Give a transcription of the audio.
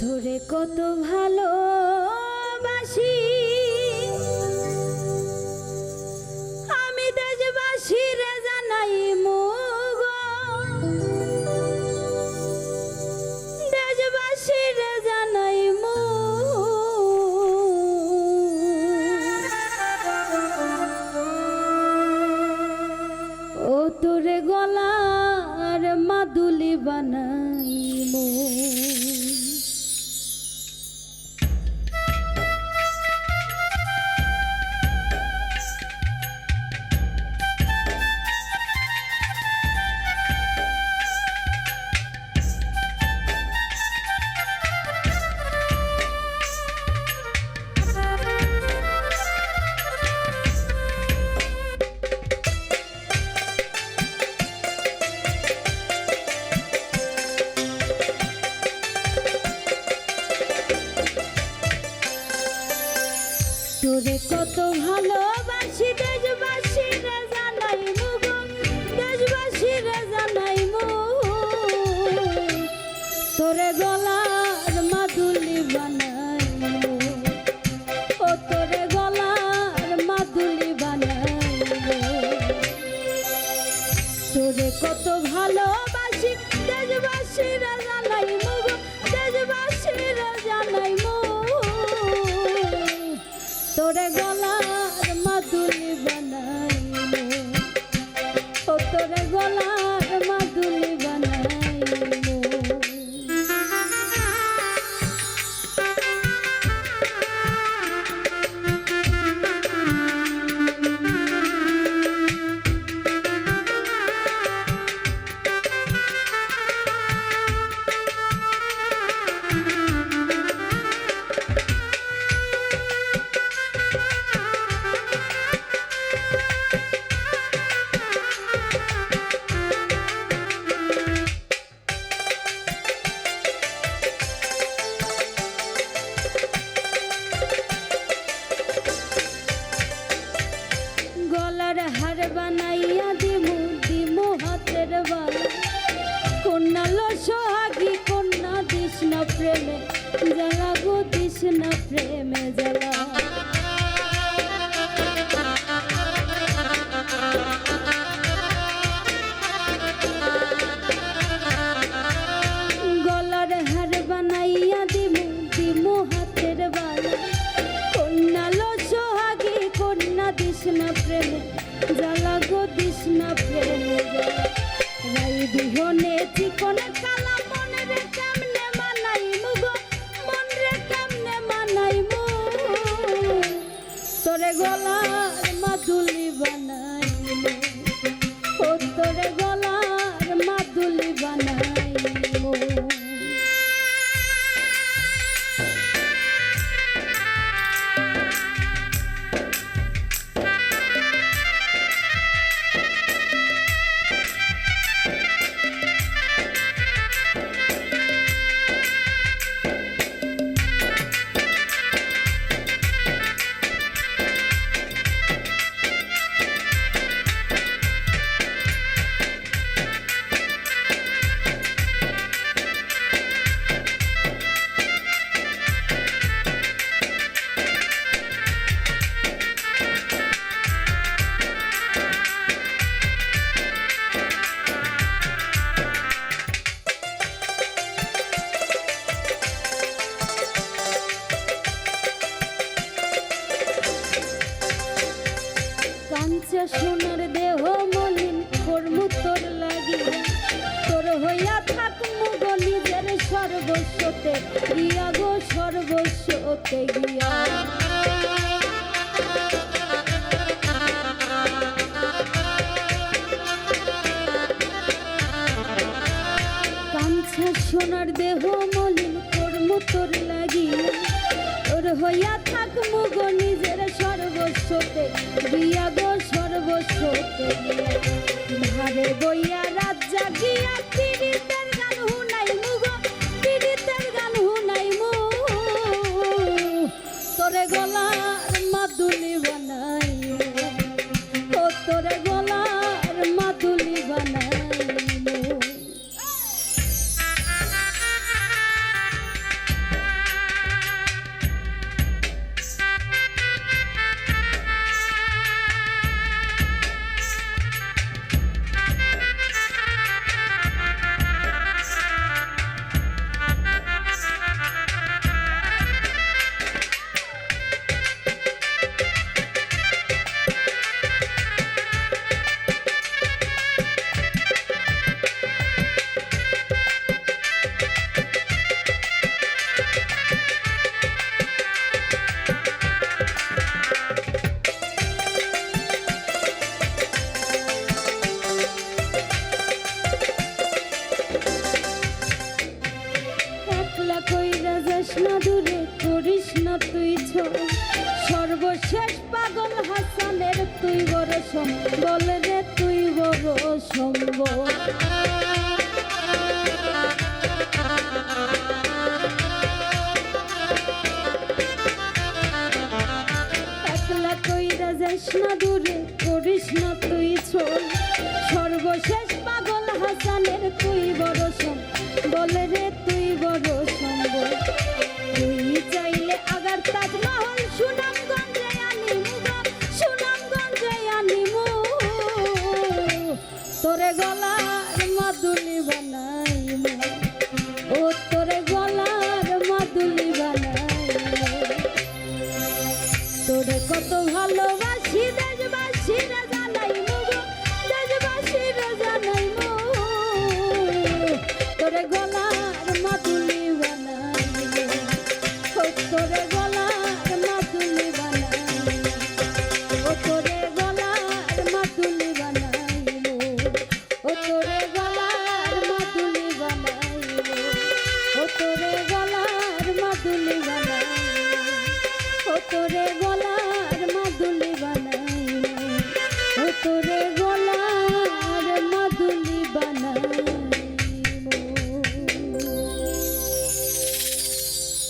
তোরে কত ভালোবাসি। আমি দেশবাসীরে জানাই মুগ। দেশবাসীরে জানাই ও তোরে গলার মাদুলি বানাই মো তোরে কত ভালোবাসি দেশবাসী রে জানাই দেশবাসী রে জানাই তোরে গলার মাদুলি বানাই ও তোরে গলার মাদুলি বানাই তোরে কত ভালোবাসি দেশবাসী রে জ্বালা গো না প্রেমে জ্বালা কাঞ্চা সোনার দেহ মলিন কর্মু তোর লাগিয়া। তোর হইয়া থাক মুগ নিজের সর্বস্বতে, গিয়া গো সর্বস্বতে গিয়া। সোনার দেহ মলিন কর্মু তোর লাগিয়া। তোর হইয়া থাক মুগ নিজের সর্বস্বতে, গিয়া গো সর্বস্বতে ভাবে বইয়া রাত জাগিয়া পীড়িতের কৃষ্ণ দূরে কৃষ্ণ তুই সর্বশেষ পাগল হাসানের তুই বড় সম্ভব রে তুই বড় সম্বল না দূরে করিস না তুই সর্বশেষ পাগল হাসানের তুই বড় বলে রে de gol.